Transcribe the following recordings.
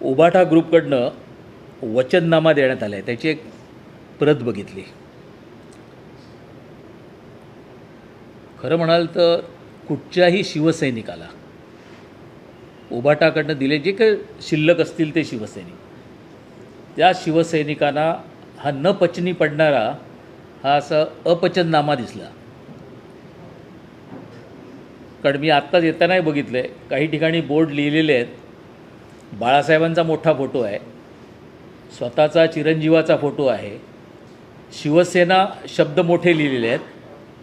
उबाठा ग्रुपकडनं वचननामा देण्यात आला आहे त्याची एक प्रत बघितली. खरं म्हणाल तर कुठच्याही शिवसैनिकाला उबाटाकडनं दिले जे काही शिल्लक असतील ते शिवसैनिक. त्या शिवसैनिकांना हा न पचनी पडणारा हा असा अपचननामा दिसला. कारण मी आत्ताच येतानाही बघितलं आहे काही ठिकाणी बोर्ड लिहिलेले आहेत बाळासाहेबांचा मोठा फोटो आहे. स्वतःचा चिरंजीवाचा फोटो आहे. शिवसेना शब्द मोठे लिहिलेले आहेत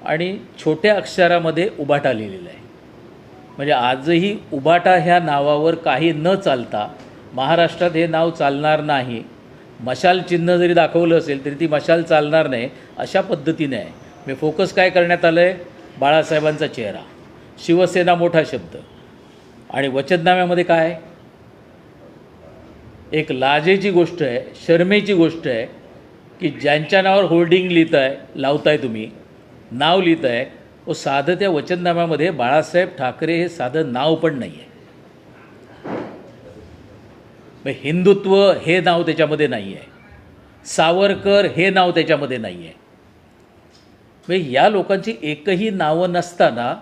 आणि छोट्या अक्षरामध्ये उबाटा लिहिलेला आहे. म्हणजे आजही उबाटा ह्या नावावर काही न चालता महाराष्ट्रात हे नाव चालणार नाही. मशाल चिन्ह जरी दाखवलं असेल तरी ती मशाल चालणार नाही अशा पद्धतीने आहे. मी फोकस काय करण्यात आलं आहे बाळासाहेबांचा चेहरा. शिवसेना मोठा शब्द. आणि वचननाम्यामध्ये काय? एक लाजेची गोष्ट आहे शर्मेची गोष्ट आहे की ज्यांच्या नावावर होर्डिंग लिहित आहे लावताय तुम्ही नाव लिहित आहे व साधं त्या वचननाम्यामध्ये बाळासाहेब ठाकरे हे साधं नाव पण नाही आहे मग हिंदुत्व हे नाव त्याच्यामध्ये नाही आहे सावरकर हे नाव त्याच्यामध्ये नाही आहे मग या लोकांची एकही नावं नसताना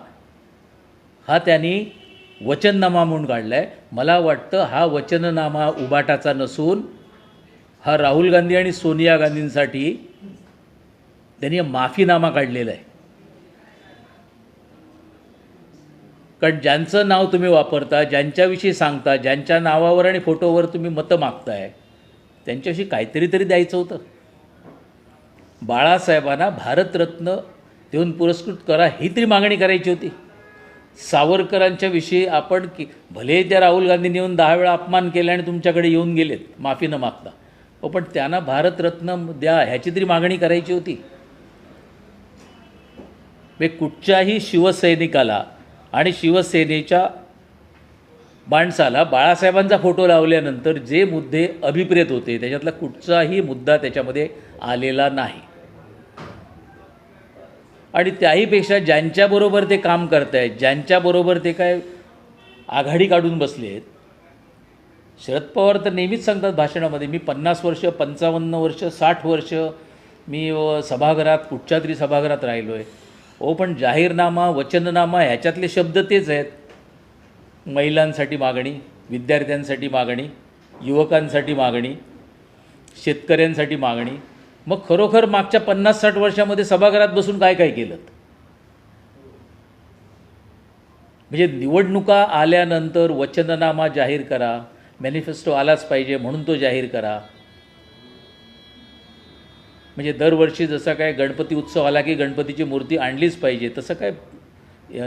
हा त्यांनी वचननामा म्हणून काढला आहे मला वाटतं हा वचननामा उबाटाचा नसून हा राहुल गांधी आणि सोनिया गांधींसाठी त्यांनी माफीनामा काढलेला आहे. कारण ज्यांचं नाव तुम्ही वापरता ज्यांच्याविषयी सांगता ज्यांच्या नावावर आणि फोटोवर तुम्ही मतं मागताय त्यांच्याशी काहीतरी तरी द्यायचं होतं. बाळासाहेबांना भारतरत्न देऊन पुरस्कृत करा ही तरी मागणी करायची होती. सावरकरांच्या विषयी आपण की भले त्या राहुल गांधींनी येऊन दहा वेळा अपमान केला आणि तुमच्याकडे येऊन गेलेत माफी न मागता. हो पण त्यांना भारतरत्न द्या ह्याची तरी मागणी करायची होती. वे कुठच्याही शिवसैनिकाला आणि शिवसेनेच्या माणसाला बाळासाहेबांचा फोटो लावल्यानंतर जे मुद्दे अभिप्रेत होते त्याच्यातला कुठचाही मुद्दा त्याच्यामध्ये आलेला नाही. आणि त्याहीपेक्षा ज्यांच्याबरोबर ते काम करत आहेत ज्यांच्याबरोबर ते काय आघाडी काढून बसले आहेत शरद पवार तर नेहमीच सांगतात भाषणामध्ये मी पन्नास वर्ष पंचावन्न वर्ष साठ वर्ष मी सभागृहात कुठच्या तरी सभागृहात राहिलो आहे हो, ओ पण जाहीरनामा वचननामा ह्याच्यातले शब्द तेच आहेत. महिलांसाठी मागणी विद्यार्थ्यांसाठी मागणी युवकांसाठी मागणी शेतकऱ्यांसाठी मागणी मग खरोखर मागच्या पन्नास साठ वर्षामध्ये सभागृहात बसून काय काय केलं? म्हणजे निवडणुका आल्यानंतर वचननामा जाहीर करा मॅनिफेस्टो आलाच पाहिजे म्हणून तो जाहीर करा. म्हणजे दरवर्षी जसा काय गणपती उत्सव आला की गणपतीची मूर्ती आणलीच पाहिजे तसं काय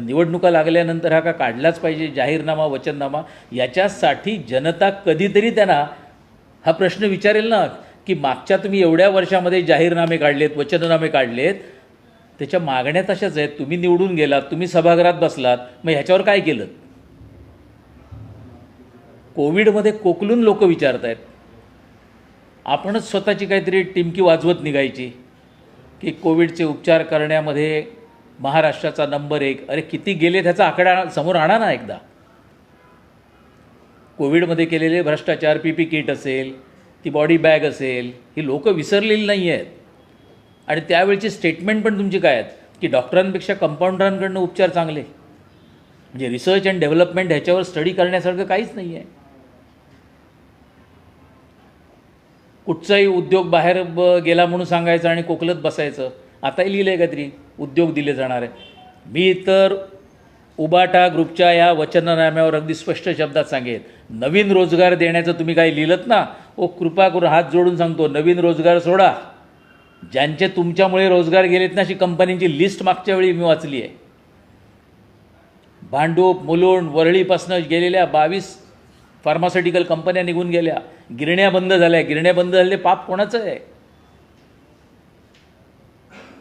निवडणुका लागल्यानंतर हा का काढलाच पाहिजे जाहीरनामा वचननामा? याच्यासाठी जनता कधीतरी त्यांना हा प्रश्न विचारेल ना की मागच्या तुम्ही एवढ्या वर्षामध्ये जाहीरनामे काढलेत वचननामे काढलेत त्याच्या मागण्या तशाच आहेत. तुम्ही निवडून गेलात तुम्ही सभागृहात बसलात मग ह्याच्यावर काय केलं? कोविडमध्ये कोकलून लोक विचारत आहेत आपणच स्वतःची काहीतरी टिमकी वाजवत निघायची की कोविडचे उपचार करण्यामध्ये महाराष्ट्राचा नंबर एक. अरे किती गेले त्याचा आकडा समोर आणा ना एकदा. कोविडमध्ये केलेले भ्रष्टाचार पी पी किट असेल ती बॉडी बॅग असेल ही लोक विसरलेली नाही आहेत आणि त्यावेळची स्टेटमेंट पण तुमची काय आहेत? की डॉक्टरांपेक्षा कंपाऊंडरांकडनं उपचार चांगले. म्हणजे रिसर्च अँड डेव्हलपमेंट ह्याच्यावर स्टडी करण्यासारखं काहीच नाही आहे कुठचाही उद्योग बाहेर ब गेला म्हणून सांगायचं आणि कोकलत बसायचं. आताही लिहिलं आहे काहीतरी उद्योग दिले जाणार. आहे मी तर उबाटा ग्रुपच्या या वचननाम्यावर अगदी स्पष्ट शब्दात सांगेन. नवीन रोजगार देण्याचं तुम्ही काही लिहिलं ना? ओ कृपा करून हात जोडून सांगतो नवीन रोजगार सोडा. ज्यांचे तुमच्यामुळे रोजगार गेलेत ना अशी कंपन्यांची लिस्ट मागच्या वेळी मी वाचली आहे. भांडूप मुलुंड वरळीपासनं गेलेल्या बावीस फार्मास्युटिकल कंपन्या निघून गेल्या. गिरण्या बंद झाल्या. गिरण्या बंद झाले पाप कोणाचं आहे?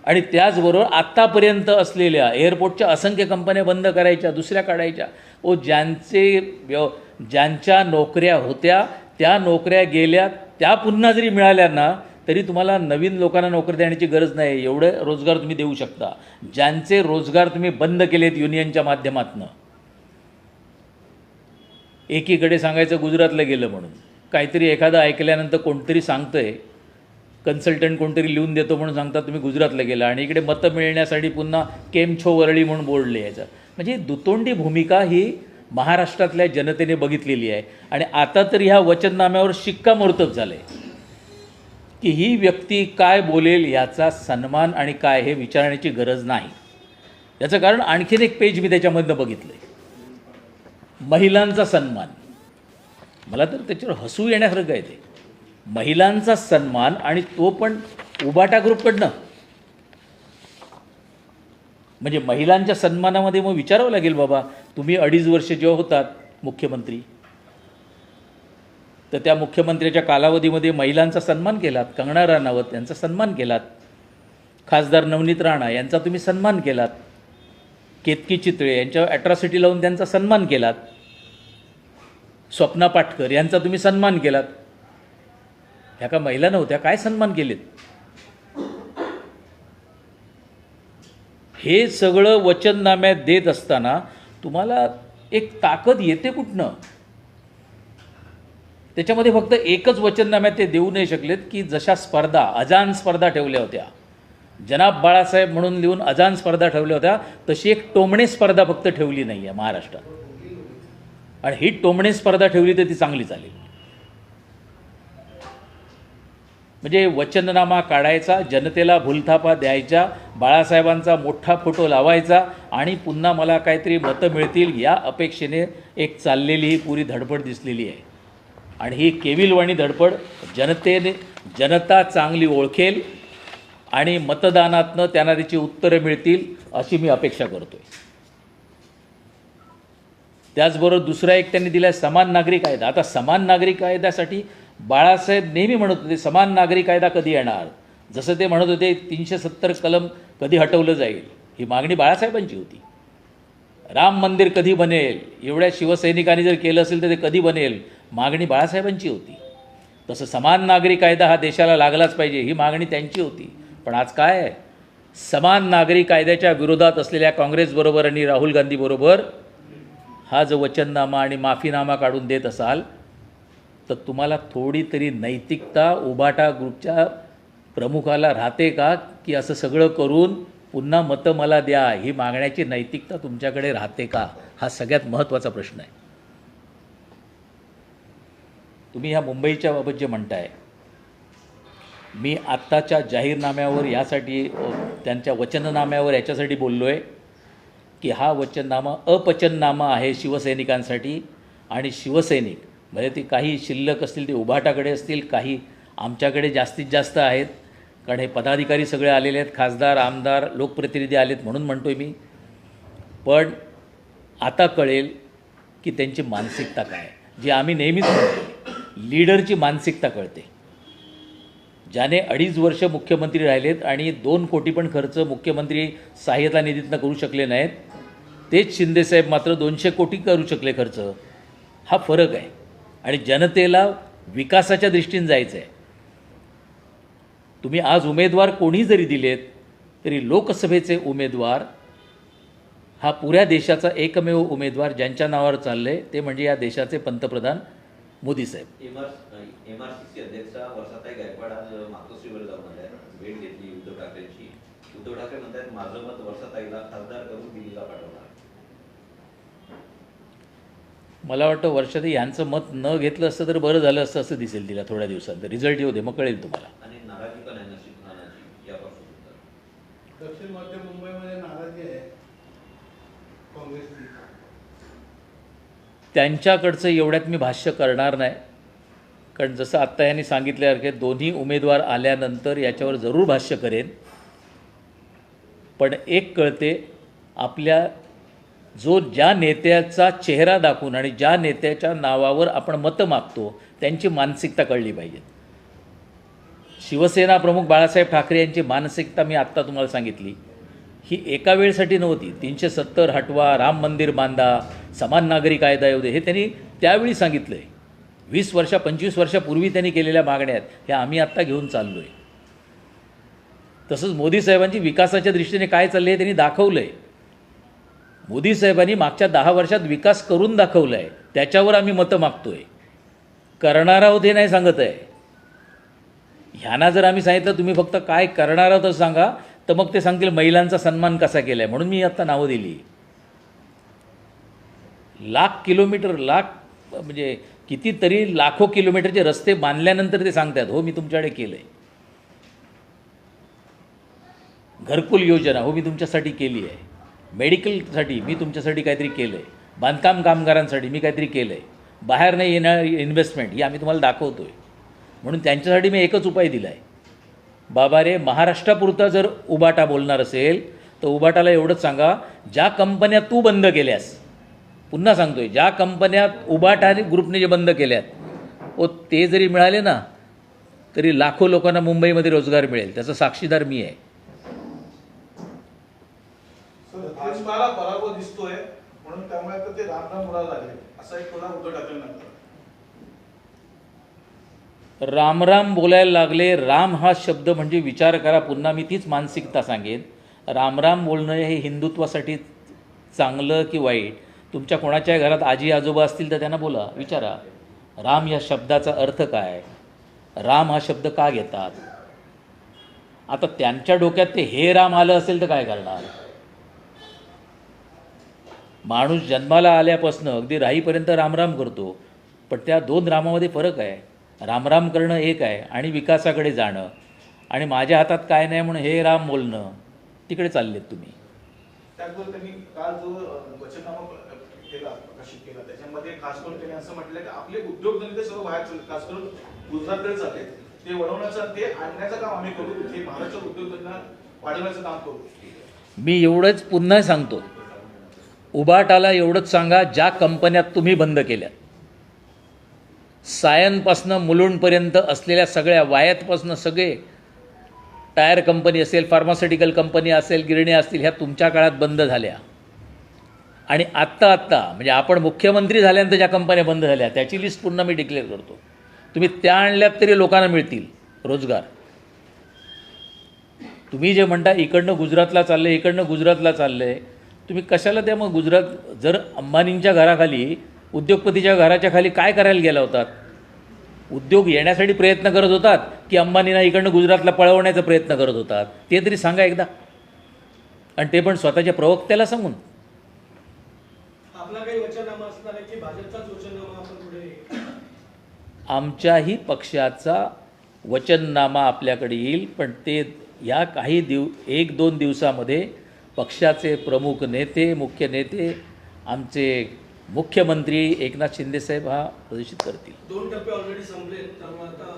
आणि त्याचबरोबर आत्तापर्यंत असलेल्या एअरपोर्टच्या असंख्य कंपन्या बंद करायच्या दुसऱ्या काढायच्या. ओ ज्यांचे व्यव ज्यांच्या नोकऱ्या होत्या त्या नोकऱ्या गेल्या त्या पुन्हा जरी मिळाल्या ना तरी तुम्हाला नवीन लोकांना नोकरी देण्याची गरज नाही. एवढे रोजगार तुम्ही देऊ शकता. ज्यांचे रोजगार तुम्ही बंद केलेत युनियनच्या माध्यमातनं. एकीकडे सांगायचं गुजरातला गेलं म्हणून. काहीतरी एखादं ऐकल्यानंतर कोणतरी सांगतंय कन्सल्टंट कोणतरी लिहून देतो म्हणून सांगतात तुम्ही गुजरातला गेला. आणि इकडे मतं मिळण्यासाठी पुन्हा केम छो वरळी म्हणून बोर्ड लिहायचं म्हणजे दुतोंडी भूमिका ही महाराष्ट्रातल्या जनतेने बघितलेली आहे. आणि आता तर ह्या वचननाम्यावर शिक्कामोर्तब झालं आहे की ही व्यक्ती काय बोलेल याचा सन्मान आणि काय हे विचारण्याची गरज नाही. याचं कारण आणखीन एक पेज मी त्याच्यामधनं बघितलं आहे महिलांचा सन्मान. मला तर त्याच्यावर हसू येण्यासारखं आहे ते. महिलांचा सन्मान आणि तो पण उबाटा ग्रुपकडनं म्हणजे महिलांच्या सन्मानामध्ये मग विचारावं लागेल बाबा तुम्ही अडीच वर्ष जेव्हा होतात मुख्यमंत्री तर त्या मुख्यमंत्र्याच्या कालावधीमध्ये महिलांचा सन्मान केलात कंगना राणावत यांचा सन्मान केलात खासदार नवनीत राणा यांचा तुम्ही सन्मान केलात केतकी चितळे यांच्या ॲट्रॉसिटी लावून त्यांचा सन्मान केलात स्वप्ना पाटकर यांचा तुम्ही सन्मान केलात. ह्या का महिला नव्हत्या? काय सन्मान केलेत? हे सगळं वचननाम्यात देत असताना तुम्हाला एक ताकद येते कुठनं? त्याच्यामध्ये फक्त एकच वचननाम्यात ते देऊ नाही शकलेत की जशा स्पर्धा अजान स्पर्धा ठेवल्या होत्या. जनाब बाळासाहेब म्हणून लिहून अजान स्पर्धा ठेवल्या होत्या तशी एक टोमणे स्पर्धा फक्त ठेवली नाही आहे महाराष्ट्रात. आणि ही टोमणे स्पर्धा ठेवली तर ती चांगली चालेल. म्हणजे वचननामा काढायचा जनतेला भूलथापा द्यायच्या बाळासाहेबांचा मोठा फोटो लावायचा आणि पुन्हा मला काहीतरी मतं मिळतील या अपेक्षेने एक चाललेली ही पुरी धडपड दिसलेली आहे. आणि ही केविलवाणी धडपड जनतेने जनता चांगली ओळखेल आणि मतदानातनं त्यांना त्याची उत्तरं मिळतील अशी मी अपेक्षा करतोय. त्याचबरोबर दुसरा एक त्यांनी दिला समान नागरिक कायदा आता समान नागरिक कायद्यासाठी बाळासाहेब नेहमी म्हणत होते समान नागरी कायदा कधी येणार? जसं ते म्हणत होते तीनशे सत्तर कलम कधी हटवलं जाईल? ही मागणी बाळासाहेबांची होती. राम मंदिर कधी बनेल? एवढ्या शिवसैनिकांनी जर केलं असेल तर ते कधी बनेल? मागणी बाळासाहेबांची होती. तसं समान नागरी कायदा हा देशाला लागलाच पाहिजे ही मागणी त्यांची होती. पण आज काय आहे? समान नागरी कायद्याच्या विरोधात असलेल्या काँग्रेसबरोबर आणि राहुल गांधीबरोबर हा जो वचननामा आणि माफीनामा काढून देत असाल तर तुम्हाला थोडी तरी नैतिकता उबाटा ग्रुपच्या प्रमुखाला राहते का? की असं सगळं करून पुन्हा मतं मला द्या ही मागण्याची नैतिकता तुमच्याकडे राहते का? हा सगळ्यात महत्त्वाचा प्रश्न आहे. तुम्ही ह्या मुंबईच्या बाबत जे म्हणताय मी आत्ताच्या जाहीरनाम्यावर यासाठी त्यांच्या वचननाम्यावर याच्यासाठी बोललो आहे की हा वचननामा अपचननामा आहे शिवसैनिकांसाठी आणि शिवसैनिक म्हणजे ती काही शिल्लक असतील ते उभाटाकडे असतील काही आमच्याकडे जास्तीत जास्त आहेत. कारण हे पदाधिकारी सगळे आलेले आहेत खासदार आमदार लोकप्रतिनिधी आलेत म्हणून म्हणतोय मी. पण आता कळेल की त्यांची मानसिकता काय जी आम्ही नेहमीच म्हणतो लीडरची मानसिकता कळते. ज्याने अडीच वर्ष मुख्यमंत्री राहिलेत आणि दोन कोटी पण खर्च मुख्यमंत्री सहाय्यता निधीतनं करू शकले नाहीत तेच शिंदेसाहेब मात्र दोनशे कोटी करू शकले खर्च. हा फरक आहे. आणि जनतेला विकासाच्या दृष्टीने जायचं आहे तुम्ही आज उमेदवार कोणी जरी दिलेत तरी लोकसभेचे उमेदवार हा पुऱ्या देशाचा एकमेव उमेदवार ज्यांच्या नावावर चालले ते म्हणजे या देशाचे पंतप्रधान मोदी साहेब. उद्धव ठाकरे म्हणतात माझं मत वर्षाताईला खासदार करून दिल्लीला पाठवणार. मला वाटतं वर्षात यांचं मत न घेतलं असतं तर बरं झालं असतं असं दिसेल तिला थोड्या दिवसात. रिझल्ट येऊ दे मग कळेल तुम्हाला. दक्षिण मध्य मुंबईमध्ये नाराजी आहे काँग्रेसची. त्यांच्याकडचं एवढ्यात मी भाष्य करणार नाही. कारण जसं आत्ता यांनी सांगितल्यासारखे दोन्ही उमेदवार आल्यानंतर याच्यावर जरूर भाष्य करेन. पण एक कळते आपल्या जो ज्या नेत्याचा चेहरा दाखवून आणि ज्या नेत्याच्या नावावर आपण मतं मागतो त्यांची मानसिकता कळली पाहिजे. शिवसेना प्रमुख बाळासाहेब ठाकरे यांची मानसिकता मी आत्ता तुम्हाला सांगितली. ही एका वेळेसाठी नव्हती. तीनशे सत्तर हटवा राम मंदिर बांधा समान नागरी कायदा येऊ दे हे त्यांनी त्यावेळी सांगितलं आहे वीस वर्षा पंचवीस वर्षापूर्वी त्यांनी केलेल्या मागण्या आहेत ह्या आम्ही आत्ता घेऊन चाललो आहे तसंच मोदी साहेबांची विकासाच्या दृष्टीने काय चालले आहे त्यांनी दाखवलं आहे मोदी साहेबांनी मागच्या दहा वर्षात विकास करून दाखवला आहे त्याच्यावर आम्ही मतं मागतो आहे करणार आहोत हे नाही सांगत आहे. ह्यांना जर आम्ही सांगितलं तुम्ही फक्त काय करणार आहोत असं सांगा तर मग ते सांगतील महिलांचा सन्मान कसा केला आहे म्हणून मी आत्ता नावं दिली. लाख किलोमीटर लाख म्हणजे कितीतरी लाखो किलोमीटरचे रस्ते बांधल्यानंतर ते सांगतात हो मी तुमच्याकडे केलं आहे घरकुल योजना हो मी तुमच्यासाठी केली आहे. मेडिकलसाठी मी तुमच्यासाठी काहीतरी केलं आहे बांधकाम कामगारांसाठी मी काहीतरी केलं आहे बाहेर नाही येणार इन्व्हेस्टमेंट ही आम्ही तुम्हाला दाखवतो आहे म्हणून त्यांच्यासाठी मी एकच उपाय दिला आहे बाबा रे महाराष्ट्रापुरता जर उबाटा बोलणार असेल तर उबाटाला एवढंच सांगा ज्या कंपन्या तू बंद केल्यास पुन्हा सांगतो आहे ज्या कंपन्या उबाटा ग्रुपने जे बंद केल्यात ओ ते जरी मिळाले ना तरी लाखो लोकांना मुंबईमध्ये रोजगार मिळेल. त्याचा साक्षीदार मी आहे. भाजपाला पराभव दिसतोय म्हणून त्यामुळे आता ते रामराम उडायला लागले. असा एक थोडा उद्धव ठाकरे रामराम बोलायला लागले राम हा शब्द म्हणजे विचार करा पुन्हा मी तीच मानसिकता सांगेन. रामराम बोलणं हे हिंदुत्वासाठी चांगलं की वाईट? तुमच्या कोणाच्या घरात आजी आजोबा असतील तर त्यांना बोला विचारा. राम या शब्दाचा अर्थ काय? राम हा शब्द का घेतात? आता त्यांच्या डोक्यात ते हे राम आलं असेल तर काय करणार? माणूस जन्माला आल्यापासनं अगदी राहीपर्यंत रामराम करतो पण त्या दोन रामामध्ये फरक आहे. रामराम करणं एक आहे आणि विकासाकडे जाणं. आणि माझ्या हातात काय नाही म्हणून हे राम बोलणं. तिकडे चाललेत तुम्ही. त्याचबरोबर त्यांनी काल जो अं, वचननामा प- केला प्रकाशित केला त्याच्यामध्ये खास करून त्यांनी असं म्हटलं की आपले उद्योगधंदे सर्व बाहेर चालले. खास करून गुजरातकडे चालले. ते वळवण्याचं आणि ते आणण्याचं काम आम्ही करू. हे महाराष्ट्र उद्योगधंदा वाढवण्याचं काम करू. मी एवढंच पुन्हा सांगतो. उबाटाला एवढंच सांगा ज्या कंपन्या तुम्ही बंद केल्या. सायनपासनं मुलुंडपर्यंत असलेल्या सगळ्या वायातपासनं सगळे टायर कंपनी असेल फार्मास्युटिकल कंपनी असेल गिरण्या असतील ह्या तुमच्या काळात बंद झाल्या. आणि आत्ता आत्ता म्हणजे आपण मुख्यमंत्री झाल्यानंतर ज्या कंपन्या बंद झाल्या त्याची लिस्ट पुन्हा मी डिक्लेअर करतो. तुम्ही त्या आणल्यात तरी लोकांना मिळतील रोजगार. तुम्ही जे म्हणता इकडनं गुजरातला चाललं इकडनं गुजरातला चाललं आहे तुम्ही कशाला त्या मग गुजरात जर अंबानींच्या घराखाली उद्योगपतीच्या घराच्या खाली काय करायला गेला होतात उद्योग येण्यासाठी प्रयत्न करत होतात की अंबानींना इकडनं गुजरातला पळवण्याचा प्रयत्न करत होतात? ते तरी सांगा एकदा. आणि ते पण स्वतःच्या प्रवक्त्याला सांगून. आमच्याही पक्षाचा वचननामा आपल्याकडे येईल पण ते या काही दिव एक दोन दिवसामध्ये पक्षाचे प्रमुख नेते मुख्य नेते आमचे मुख्यमंत्री एकनाथ शिंदेसाहेब हा प्रदर्शित करतील. दोन टप्पे ऑलरेडी संपले तर मग आता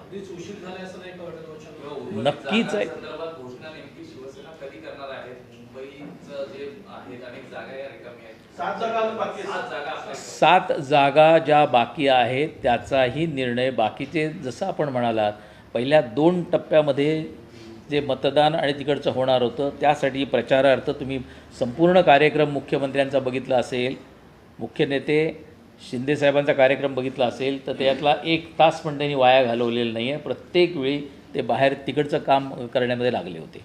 अगदीच उशीर झाला असं नाही का वाटत वचन नक्कीच आहे. संदर्भात घोषणा नेमकी शिवसेना कधी करणार आहे? मुंबईचं जे आहेत अनेक जागा या रिकामी आहेत. सात जागा बाकी सात जागा ज्या बाकी आहेत त्याचाही निर्णय बाकीचे जसं आपण म्हणालात पहिल्या दोन टप्प्यामध्ये जे मतदान आणि तिकडचं होणार होतं त्यासाठी प्रचारार्थ तुम्ही संपूर्ण कार्यक्रम मुख्यमंत्र्यांचा बघितला असेल मुख्य नेते शिंदेसाहेबांचा कार्यक्रम बघितला असेल तर त्यातला एक तास पण त्यांनी वाया घालवलेला नाही आहे प्रत्येक वेळी ते बाहेर तिकडचं काम करण्यामध्ये लागले होते.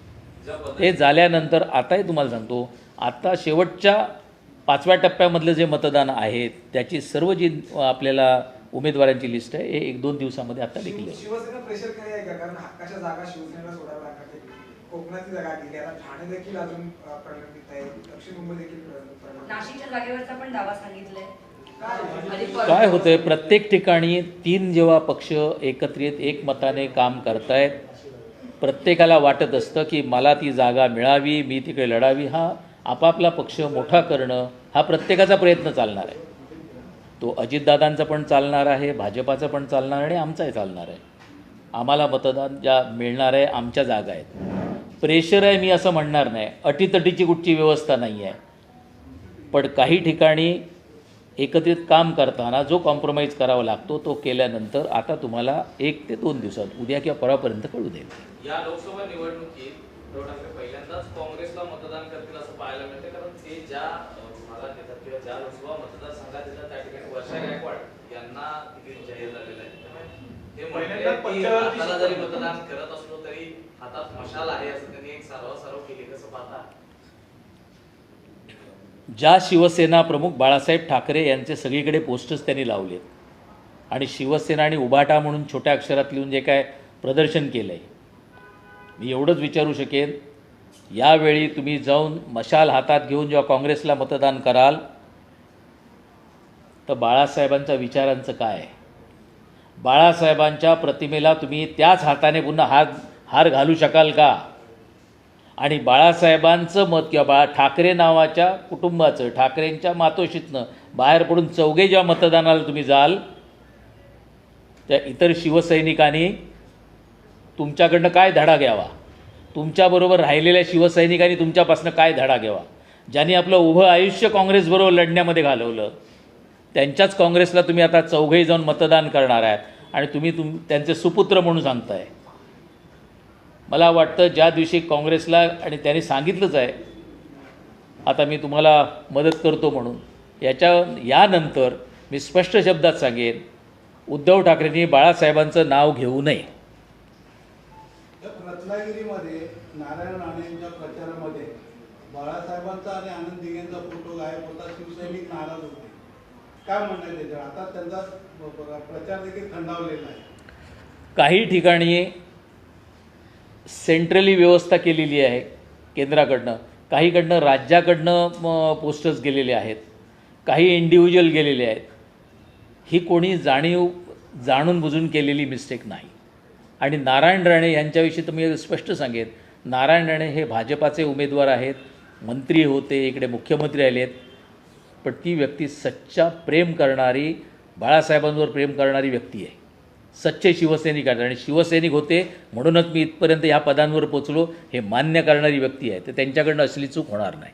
ते झाल्यानंतर आताही तुम्हाला सांगतो आता शेवटच्या पाचव्या टप्प्यामधलं जे मतदान आहे त्याची सर्व जी आपल्याला उमेदवारांची लिस्ट आहे. हे एक दोन दिवसामध्ये आता डिक्लेअर शिवसेना प्रेशर काही आहे का? कारण हक्काच्या जागा शिवसेनेला सोडाव्या लागतात आहे. कोकणातली जागा गेली आता ठाणे देखील अजून अ, प्रलंबित आहे. दक्षिण मुंबई देखील प्रलंबित प्रलंबित आहे. नाशिकच्या जागेवरचा पण दावा सांगितलाय. काय? आणि परत- काय होतंय? प्रत्येक ठिकाणी तीन जेव्हा पक्ष एकत्रित एकमताने काम करतायत प्रत्येकाला वाटत असतं की मला ती जागा मिळावी मी तिकडे लढावी. हा आपापला पक्ष मोठा करणं हा प्रत्येकाचा प्रयत्न चालणार आहे. तो अजितदादांचा पण चालणार आहे भाजपाचा पण चालणार आहे आणि आमचाही चालणार आहे. आम्हाला मतदान ज्या मिळणार आहे आमच्या जागा आहेत. प्रेशर आहे मी असं म्हणणार नाही. अटीतटीची कुठची व्यवस्था नाही आहे. पण काही ठिकाणी एकत्रित काम करताना जो कॉम्प्रोमाइज करावा लागतो तो केल्यानंतर आता तुम्हाला एक ते दोन दिवसात उद्या किंवा परवापर्यंत कळू देईल. या लोकसभा निवडणुकीत पहिल्यांदाच काँग्रेसला मतदान करतील असं पाहायला मिळते कारण ते ज्या किंवा ज्या लोकसभा मतदारसंघात येतात त्या ठिकाणी वर्षा गायकवाड यांना तिकीट जाहीर झालेलं आहे. त्यामुळे ते म्हणले हाताला जरी मतदान करत असलो तरी हातात मशाल आहे असं त्यांनी एक सारवासारव केली. कसं पाहता? ज्या शिवसेना प्रमुख बाळासाहेब ठाकरे यांचे सगळीकडे पोस्टर्स त्यांनी लावले आणि शिवसेना आणि उबाटा म्हणून छोट्या अक्षरात लिहून जे काय प्रदर्शन केलं आहे मी एवढंच विचारू शकेन यावेळी तुम्ही जाऊन मशाल हातात घेऊन जेव्हा काँग्रेसला मतदान कराल तर बाळासाहेबांच्या विचारांचं काय? बाळासाहेबांच्या प्रतिमेला तुम्ही त्याच हाताने पुन्हा हात हार घालू शकाल का? आणि बाळासाहेबांचं मत किंवा बाळा ठाकरे नावाच्या कुटुंबाचं ठाकरेंच्या मातोशीतनं बाहेर पडून चौघे जेव्हा मतदानाला तुम्ही जाल त्या इतर शिवसैनिकांनी तुमच्याकडनं काय धडा घ्यावा? तुमच्याबरोबर राहिलेल्या शिवसैनिकांनी तुमच्यापासून काय धडा घ्यावा? ज्यांनी आपलं उभं आयुष्य काँग्रेसबरोबर लढण्यामध्ये घालवलं त्यांच्याच काँग्रेसला तुम्ही आता चौघेही जाऊन मतदान करणार आहात आणि तुम्ही तुम त्यांचे सुपुत्र म्हणून सांगताय. मला वाटतं ज्या दिवशी काँग्रेसला आणि त्यांनी सांगितलंच आहे आता मी तुम्हाला मदत करतो म्हणून. याच्या यानंतर मी स्पष्ट शब्दात सांगेन उद्धव ठाकरेंनी बाळासाहेबांचं नाव घेऊ नये. रत्नागिरीमध्ये नारायण राणेंच्या प्रचारामध्ये बाळासाहेबांचा आणि आनंद दिघेंचा फोटो गायब होता शिवसैनिक नाराज होते. काय म्हणणं त्याच्यावर? आता त्यांचा प्रचार देखील थंडावलेला आहे. काही ठिकाणी सेंट्रली व्यवस्था केलेली आहे केंद्राकडनं. काहीकडनं राज्याकडनं पोस्टर्स गेलेले आहेत. काही इंडिव्हिज्युअल गेलेले आहेत. ही कोणी जाणीव जाणून बुजून केलेली मिस्टेक नाही. आणि नारायण राणे यांच्याविषयी तर मी स्पष्ट सांगेन. नारायण राणे हे भाजपाचे उमेदवार आहेत मंत्री होते इकडे मुख्यमंत्री आलेत. पण ती व्यक्ती सच्चा प्रेम करणारी बाळासाहेबांवर प्रेम करणारी व्यक्ती आहे. सच्चे शिवसैनिक आहेत आणि शिवसैनिक होते म्हणूनच मी इथपर्यंत या पदांवर पोचलो. हे मान्य करणारी व्यक्ती आहे. तर त्यांच्याकडनं असली चूक होणार नाही.